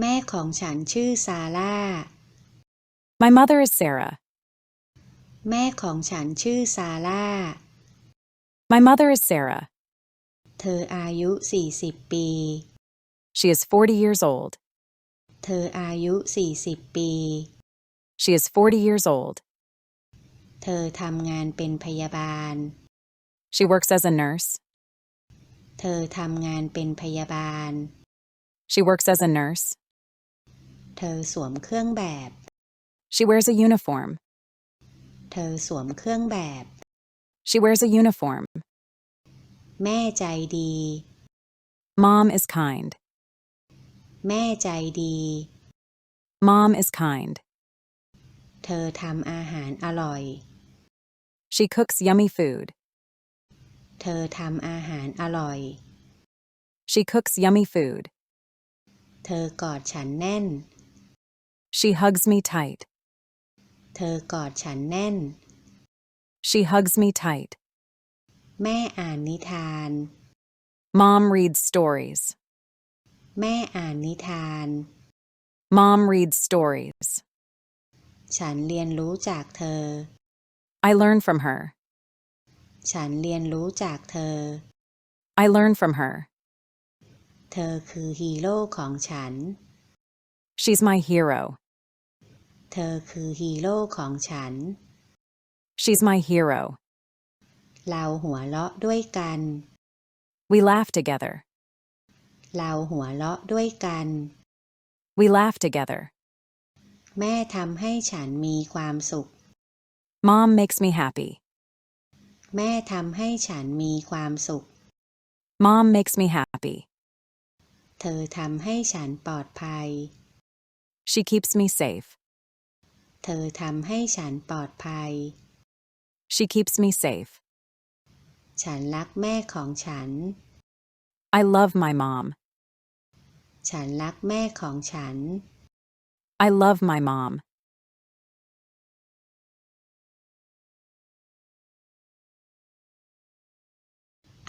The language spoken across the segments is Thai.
แม่ของฉันชื่อซาร่า My mother is Sarah. แม่ของฉันชื่อซาร่า My mother is Sarah. เธออายุ 40 ปี She is 40 years old. เธออายุ 40 ปี She is 40 years old. เธอทำงานเป็นพยาบาล She works as a nurse. เธอทำงานเป็นพยาบาล She works as a nurse. เธอสวมเครื่องแบบ She wears a uniform. เธอสวมเครื่องแบบ She wears a uniform. แม่ใจดี Mom is kind. แม่ใจดี Mom is kind. เธอทำอาหารอร่อย She cooks yummy food. เธอทำอาหารอร่อย She cooks yummy food. เธอกอดฉันแน่น She hugs me tight. เธอกอดฉันแน่น She hugs me tight. แม่อ่านนิทาน Mom reads stories. แม่อ่านนิทาน Mom reads stories. ฉันเรียนรู้จากเธอ I learn from her. ฉันเรียนรู้จากเธอ I learn from her. เธอคือฮีโร่ของฉัน She's my hero. เธอคือฮีโร่ของฉัน She's my hero. เราหัวเราะด้วยกัน We laugh together. เราหัวเราะด้วยกัน We laugh together. แม่ทำให้ฉันมีความสุข Mom makes me happy. แม่ทำให้ฉันมีความสุข Mom makes me happy. เธอทำให้ฉันปลอดภัย She keeps me safe. เธอทำให้ฉันปลอดภัย She keeps me safe. ฉันรักแม่ของฉัน I love my mom. ฉันรักแม่ของฉัน I love my mom.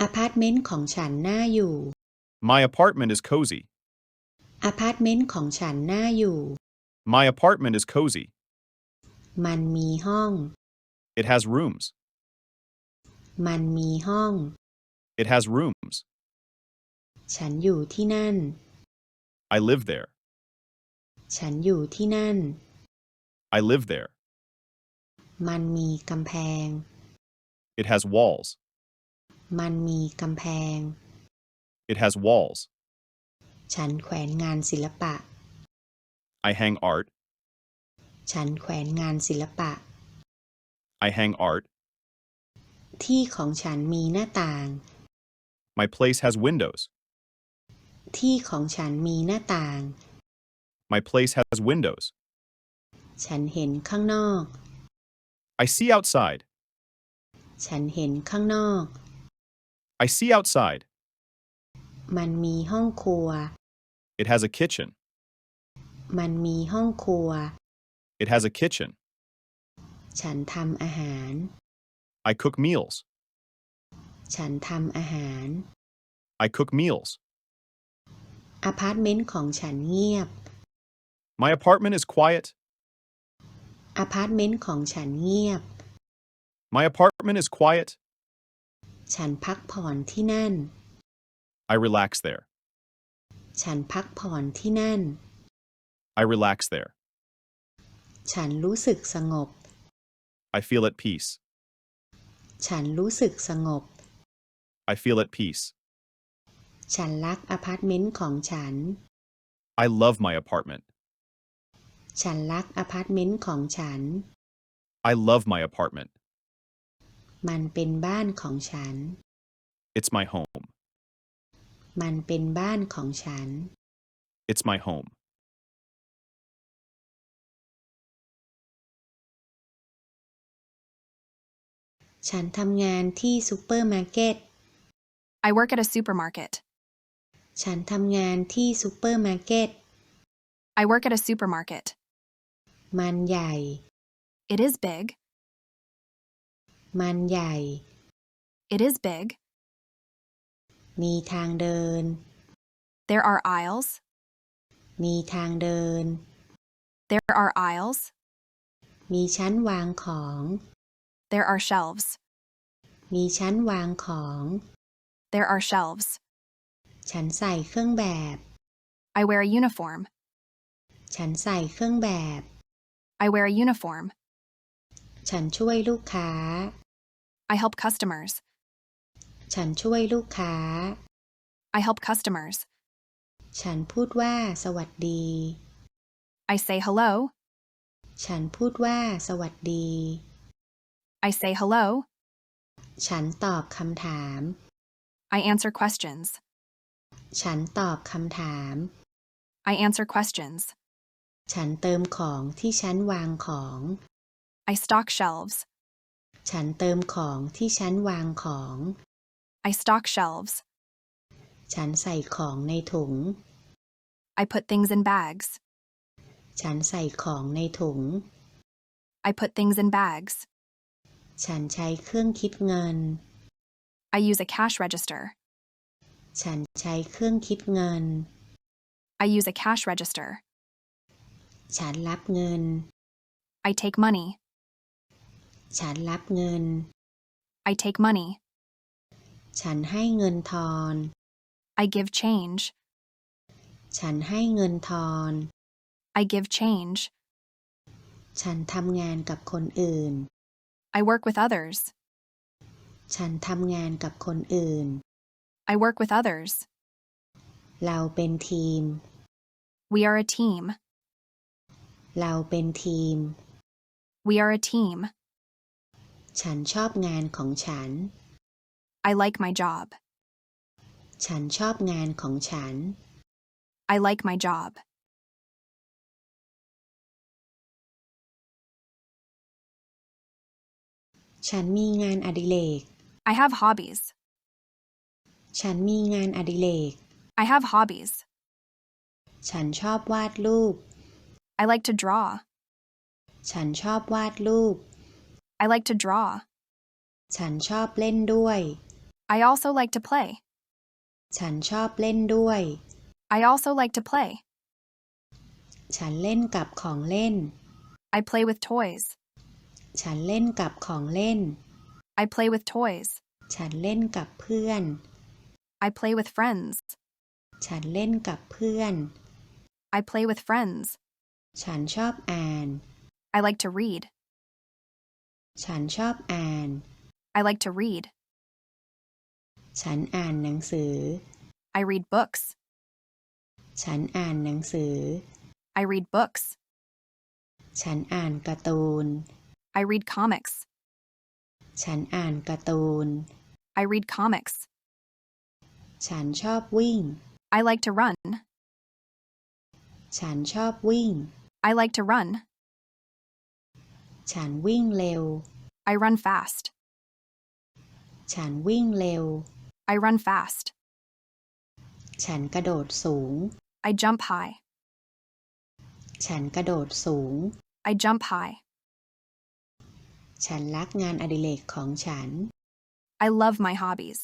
อพาร์ตเมนต์ของฉันน่าอยู่ My apartment is cozy. อพาร์ตเมนต์ของฉันน่าอยู่ My apartment is cozy. มันมีห้อง It has rooms. มันมีห้อง It has rooms. ฉันอยู่ที่นั่น I live there. ฉันอยู่ที่นั่น I live there. มันมีกำแพง It has walls. มันมีกำแพง It has walls. ฉันแขวนงานศิลปะ I hang art. ฉันแขวนงานศิลปะ I hang art. ที่ของฉันมีหน้าต่าง My place has windows. ที่ของฉันมีหน้าต่าง My place has windows. ฉันเห็นข้างนอก I see outside. ฉันเห็นข้างนอก I see outside. มันมีห้องครัว It has a kitchen. มันมีห้องครัว It has a kitchen. ฉันทำอาหาร I cook meals. ฉันทำอาหาร I cook meals. อพาร์ตเมนต์ของฉันเงียบ My apartment is quiet. อพาร์ตเมนต์ของฉันเงียบ My apartment is quiet. ฉันพักผ่อนที่นั่น I relax there. ฉันพักผ่อนที่นั่น I relax there. ฉันรู้สึกสงบ I feel at peace. ฉันรู้สึกสงบ I feel at peace. ฉันรักอพาร์ตเมนต์ของฉัน I love my apartment. ฉันรักอพาร์ตเมนต์ของฉัน I love my apartment. มันเป็นบ้านของฉัน It's my home. มันเป็นบ้านของฉัน It's my home. ฉันทำงานที่ซูเปอร์มาร์เก็ต I work at a supermarket. ฉันทำงานที่ซูเปอร์มาร์เก็ต I work at a supermarket. มันใหญ่ It is big. มันใหญ่ It is big. มีทางเดิน There are aisles. มีทางเดิน There are aisles. มีชั้นวางของ There are shelves. มีชั้นวางของ There are shelves. ฉันใส่เครื่องแบบ I wear a uniform. ฉันใส่เครื่องแบบ I wear a uniform. ฉันช่วยลูกค้า I help customers. ฉันช่วยลูกค้า I help customers. ฉันพูดว่าสวัสดี I say hello. ฉันพูดว่าสวัสดี I say hello. ฉันตอบคำถาม I answer questions. ฉันตอบคำถาม I answer questions. ฉันเติมของที่ชั้นวางของ I stock shelves. ฉันเติมของที่ชั้นวางของ I stock shelves. ฉันใส่ของในถุง I put things in bags. ฉันใส่ของในถุง I put things in bags. ฉันใช้เครื่องคิดเงิน I use a cash register. ฉันใช้เครื่องคิดเงิน I use a cash register. ฉันรับเงิน I take money. ฉันรับเงิน I take money. ฉันให้เงินทอน I give change. ฉันให้เงินทอน I give change. ฉันทำงานกับคนอื่น I work with others. ฉันทำงานกับคนอื่น I work with others. เราเป็นทีม We are a team. เราเป็นทีม We are a team. ฉันชอบงานของฉัน I like my job. ฉันชอบงานของฉัน I like my job. ฉันมีงานอดิเรก I have hobbies. ฉันมีงานอดิเรก I have hobbies. ฉันชอบวาดรูป I like to draw. ฉันชอบวาดรูป I like to draw. ฉันชอบเล่นด้วย I also like to play. ฉันชอบเล่นด้วย I also like to play. ฉันเล่นกับของเล่น I play with toys. ฉันเล่นกับของเล่น I play with toys. ฉันเล่นกับเพื่อน I play with friends. ฉันเล่นกับเพื่อน I play with friends. ฉันชอบอ่าน I like to read. ฉันชอบอ่าน I like to read. ฉันอ่านหนังสือ I read books. ฉันอ่านหนังสือ I read books. ฉันอ่านการ์ตูน I read comics. ฉันอ่านการ์ตูน I read comics. ฉันชอบวิ่ง I like to run. ฉันชอบวิ่ง I like to run. ฉันวิ่งเร็ว I run fast. ฉันวิ่งเร็ว I run fast. ฉันกระโดดสูง I jump high. ฉันกระโดดสูง I jump high. ฉันรักงานอดิเรกของฉัน I love my hobbies.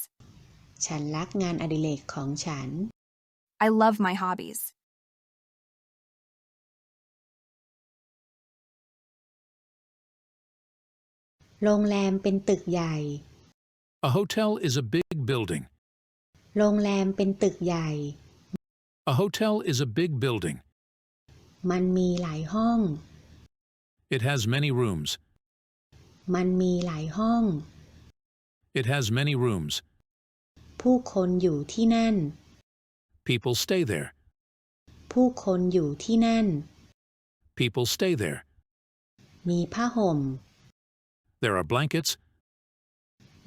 ฉันรักงานอดิเรกของฉัน I love my hobbies. โรงแรมเป็นตึกใหญ่ A hotel is a big building. โรงแรมเป็นตึกใหญ่ A hotel is a big building. มันมีหลายห้อง It has many rooms. มันมีหลายห้อง It has many rooms. ผู้คนอยู่ที่นั่น People stay there. ผู้คนอยู่ที่นั่น People stay there. มีผ้าห่ม There are blankets.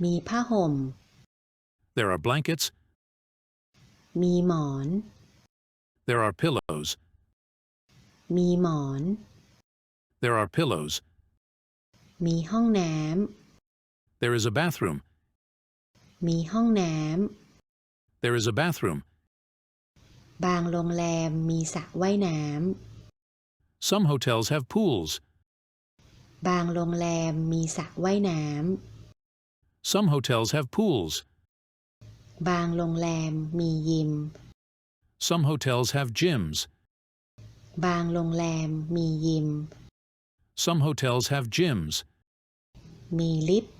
มีผ้าห่ม There are blankets. มีหมอน There are pillows. มีหมอน There are pillows. มีห้องน้ There is a bathroom. ำ มีห้องน้ There is a bathroom. ำ บางโรงแรมมีสระว่ายน้ Some hotels have pools. ำ บางโรงแรมมีสระว่ายน้ Some hotels have pools. ำ บางโรงแรมมียิม Some hotels have gyms. บางโรงแรมมียิม Some hotels have gyms. มีลิฟต์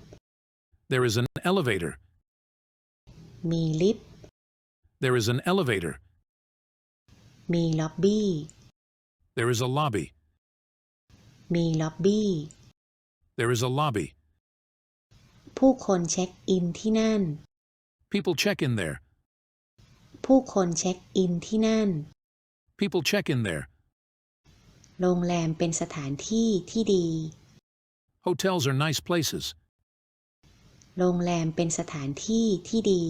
There is an elevator. มีลิฟต์ There is an elevator. มีล็อบบี้ There is a lobby. มีล็อบบี้ There is a lobby. ผู้คนเช็คอินที่นั่น People check in there. ผู้คนเช็คอินที่นั่น People check in there. โรงแรมเป็นสถานที่ที่ดี Hotels are nice places. โรงแรมเป็นสถานที่ที่ดี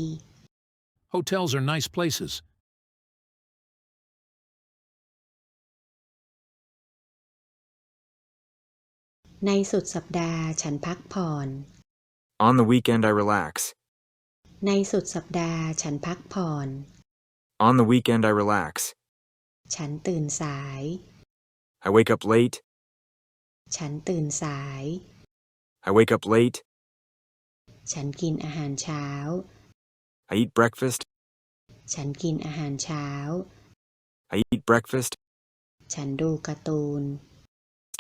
Hotels are nice places. ในสุดสัปดาห์ฉันพักผ่อน On the weekend, I relax. ในสุดสัปดาห์ฉันพักผ่อน On the weekend, I relax. ฉันตื่นสาย I wake up late. ฉันตื่นสาย I wake up late. ฉันกินอาหารเช้า I eat breakfast. ฉันกินอาหารเช้า I eat breakfast. ฉันดูการ์ตูน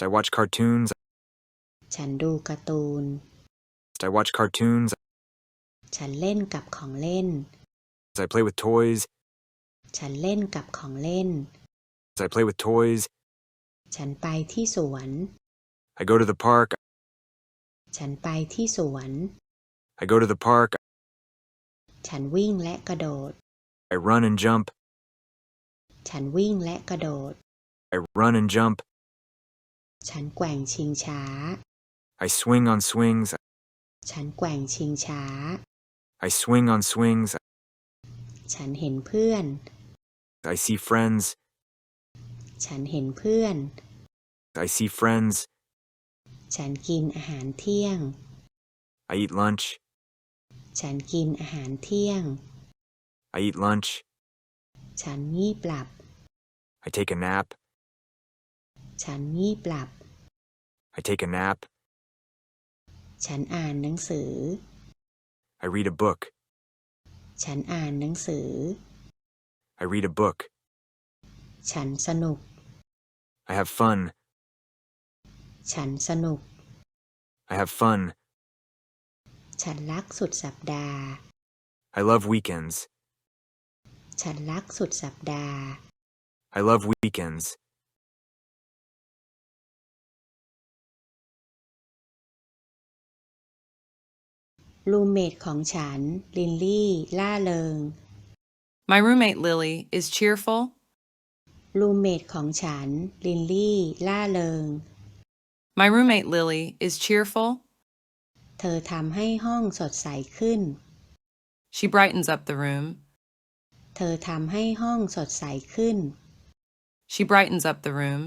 I watch cartoons. ฉันดูการ์ตูน I watch cartoons. ฉันเล่นกับของเล่น I play with toys. ฉันเล่นกับของเล่น I play with toys. ฉันไปที่สวน I go to the park. ฉันไปที่สวน I go to the park. ฉันวิ่งและกระโดด I run and jump. ฉันวิ่งและกระโดด I run and jump. ฉันแกว่งชิงช้า I swing on swings. ฉันแกว่งชิงช้า I swing on swings. ฉันเห็นเพื่อน I see friends. ฉันเห็นเพื่อน I see friends. ฉันกินอาหารเที่ยง I eat lunch. ฉันกินอาหารเที่ยง I eat lunch. ฉันงีบหลับ I take a nap. ฉันงีบหลับ I take a nap. ฉันอ่านหนังสือ I read a book. ฉันอ่านหนังสือ I read a book. ฉันสนุก I have fun. ฉันสนุก I have fun. ฉันรักสุดสัปดาห์ I love weekends. ฉันรักสุดสัปดาห์ I love weekends. รูมเมทของฉัน ลินลี่ ล่าเริง My roommate Lily is cheerful. รูมเมทของฉัน ลินลี่ล่าเริง My roommate Lily is cheerful. เธอทำให้ห้องสดใสขึ้น She brightens up the room. เธอทำให้ห้องสดใสขึ้น She brightens up the room.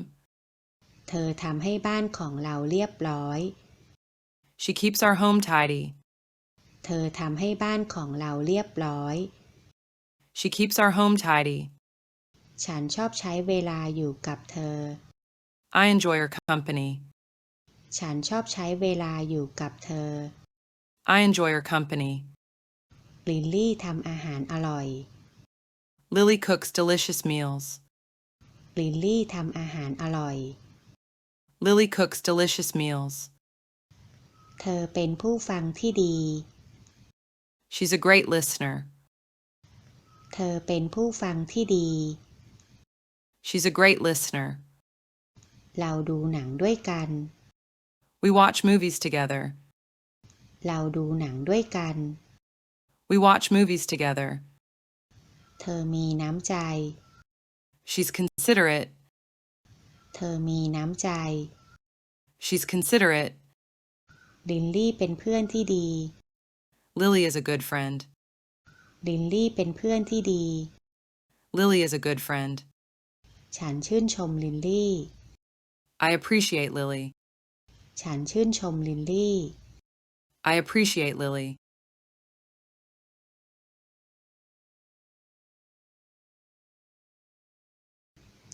เธอทำให้บ้านของเราเรียบร้อย She keeps our home tidy. เธอทำให้บ้านของเราเรียบร้อย She keeps our home tidy. ฉันชอบใช้เวลาอยู่กับเธอ I enjoy her company. ฉันชอบใช้เวลาอยู่กับเธอ I enjoy her company. ลินลี่ทำอาหารอร่อย Lily cooks delicious meals. ลินลี่ทำอาหารอร่อย Lily cooks delicious meals. เธอเป็นผู้ฟังที่ดี She's a great listener. เธอเป็นผู้ฟังที่ดี She's a great listener. เราดูหนังด้วยกัน We watch movies together. เราดูหนังด้วยกัน We watch movies together. เธอมีน้ำใจ She's considerate. เธอมีน้ำใจ She's considerate. ลินลี่เป็นเพื่อนที่ดี Lily is a good friend. ลินลี่เป็นเพื่อนที่ดี Lily is a good friend. ฉันชื่นชมลินลี่ I appreciate Lily. ฉันชื่นชมลินลี่ I appreciate Lily.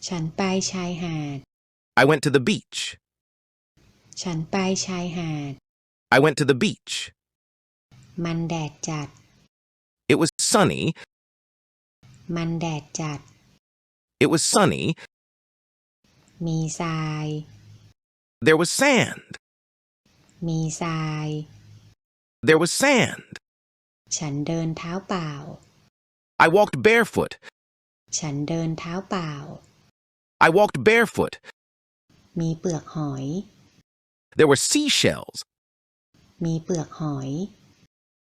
ฉันไปชายหาด I went to the beach. ฉันไปชายหาด I went to the beach. มันแดดจัด It was sunny. มันแดดจัด It was sunny. มีทราย There was sand. มีทราย There was sand. ฉันเดินเท้าเปล่า I walked barefoot. ฉันเดินเท้าเปล่า I walked barefoot. มีเปลือกหอย There were seashells. มีเปลือกหอย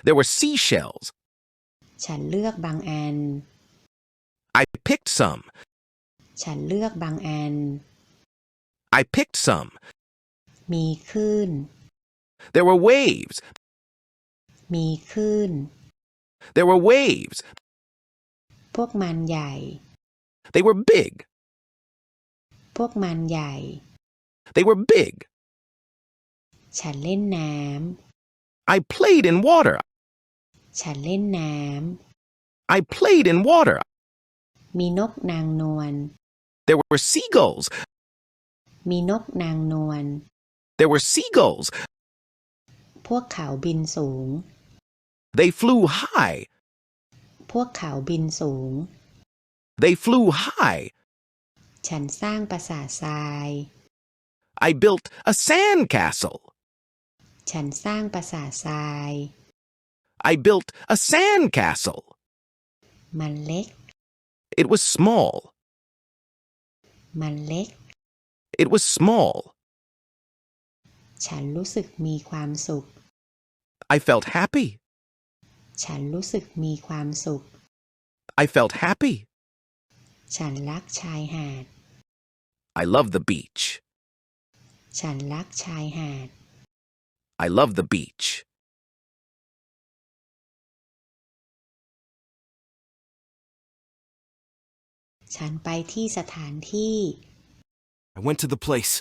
There were seashells. ฉันเลือกบางอัน I picked some. ฉันเลือกบางอัน I picked some. มีคลื่น There were waves. มีคลื่น There were waves. พวกมันใหญ่ They were big. พวกมันใหญ่ They were big. ฉันเล่นน้ I played in water. ำ ฉันเล่นน้ I played in water. ำ มีนกนางนวล There were seagulls. มีนกนางนวล There were seagulls. พวกเขาบินสูง They flew high. พวกเขาบินสูง They flew high. ฉันสร้างปราสาททราย I built a sand castle. ฉันสร้างปราสาททราย I built a sand castle. มันเล็ก It was small. มันเล็ก It was small. ฉันรู้สึกมีความสุข I felt happy. ฉันรู้สึกมีความสุข I felt happy. ฉันรักชายหาด I love the beach. ฉันรักชายหาด I love the beach. ฉันไปที่สถานที่ I went to the place.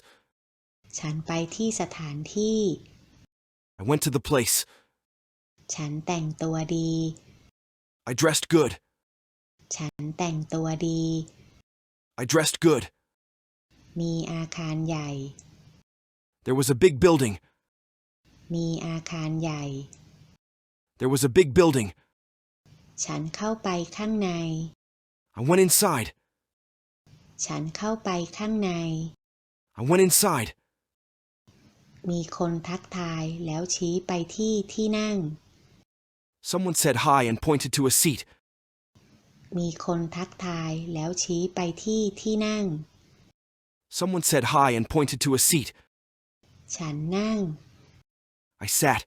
ฉันไปที่สถานที่ I went to the place. ฉันแต่งตัวดี I dressed good. ฉันแต่งตัวดี I dressed good. มีอาคารใหญ่ There was a big building. มีอาคารใหญ่ There was a big building. ฉันเข้าไปข้างใน I went inside. ฉันเข้าไปข้างใน I went inside. มีคนทักทายแล้วชี้ไปที่ที่นั่ง Someone said hi and pointed to a seat. มีคนทักทายแล้วชี้ไปที่ที่นั่ง Someone said hi and pointed to a seat. ฉันนั่ง I sat.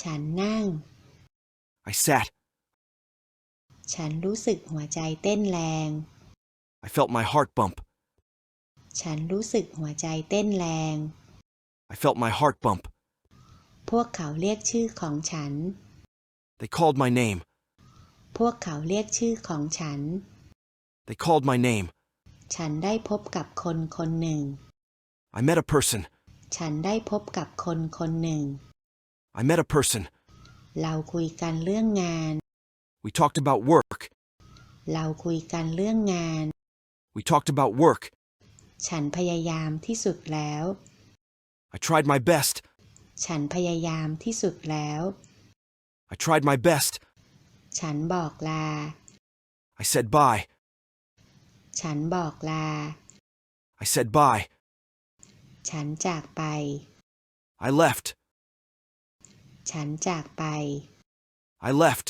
ฉันนั่ง I sat. ฉันรู้สึกหัวใจเต้นแรง I felt my heart bump. ฉันรู้สึกหัวใจเต้นแรง I felt my heart bump. พวกเขาเรียกชื่อของฉัน They called my name. พวกเขาเรียกชื่อของฉัน They called my name. ฉันได้พบกับคนคนหนึ่ง I met a person. ฉันได้พบกับคนคนหนึ่ง I met a person. เราคุยกันเรื่องงาน We talked about work. เราคุยกันเรื่องงาน We talked about work. ฉันพยายามที่สุดแล้ว I tried my best. ฉันพยายามที่สุดแล้ว I tried my best. ฉันบอกลา I said bye. ฉันบอกลา I said bye. ฉันจากไป I left. ฉันจากไป I left.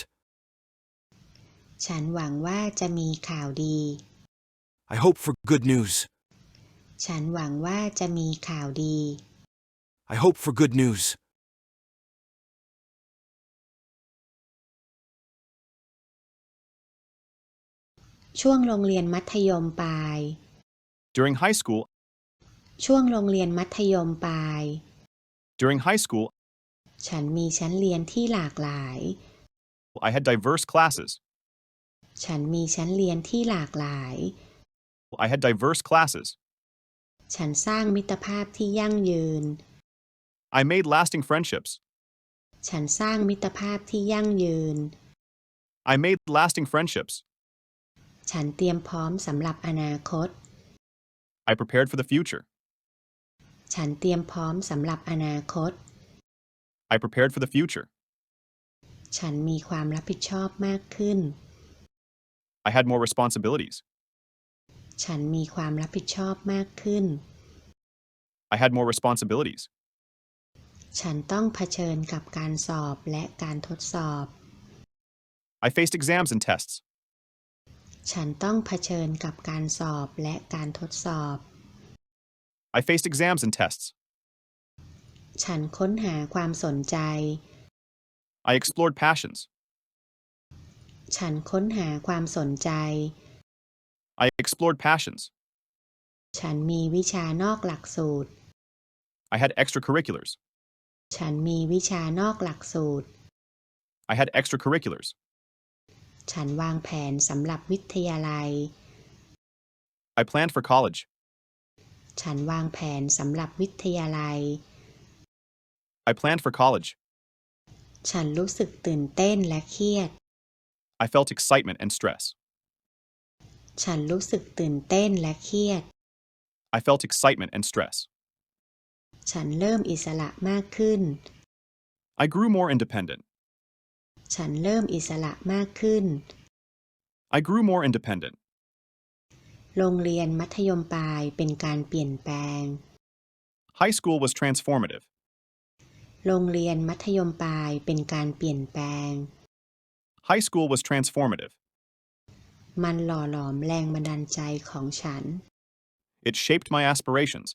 ฉันหวังว่าจะมีข่าวดี I hope for good news. ฉันหวังว่าจะมีข่าวดี I hope for good news. ช่วงโรงเรียนมัธยมปลาย During high school, ช่วงโรงเรียนมัธยมปลาย during high school, ฉันมีชั้นเรียนที่หลากหลาย I had diverse classes. ฉันมีชั้นเรียนที่หลากหลาย I had diverse classes. ฉันสร้างมิตรภาพที่ยั่งยืน I made lasting friendships. ฉันสร้างมิตรภาพที่ยั่งยืน I made lasting friendships. ฉันเตรียมพร้อมสำหรับอนาคต I prepared for the future. ฉันเตรียมพร้อมสำหรับอนาคต I prepared for the future. ฉันมีความรับผิดชอบมากขึ้น I had more responsibilities. ฉันมีความรับผิดชอบมากขึ้น I had more responsibilities. ฉันต้องเผชิญกับการสอบและการทดสอบ I faced exams and tests. ฉันต้องเผชิญกับการสอบและการทดสอบ I faced exams and tests. ฉันค้นหาความสนใจ I explored passions. ฉันค้นหาความสนใจ I explored passions. ฉันมีวิชานอกหลักสูตร I had extracurriculars. ฉันมีวิชานอกหลักสูตร I had extracurriculars. ฉันวางแผนสำหรับวิทยาลัย I planned for college. ฉันวางแผนสำหรับวิทยาลัย I planned for college. ฉันรู้สึกตื่นเต้นและเครียด I felt excitement and stress. ฉันรู้สึกตื่นเต้นและเครียด I felt excitement and stress. ฉันเริ่มอิสระมากขึ้น I grew more independent. ฉันเริ่มอิสระมากขึ้น I grew more independent. โรงเรียนมัธยมปลายเป็นการเปลี่ยนแปลง High school was transformative. โรงเรียนมัธยมปลายเป็นการเปลี่ยนแปลง High school was transformative. มันหล่อหลอมแรงบันดาลใจของฉัน It shaped my aspirations.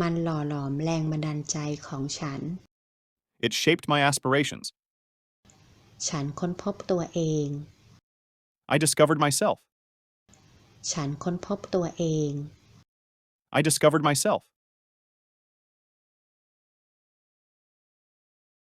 มันหล่อหลอมแรงบันดาลใจของฉัน It shaped my aspirations. ฉันค้นพบตัวเอง I discovered myself. ฉันค้นพบตัวเอง I discovered myself.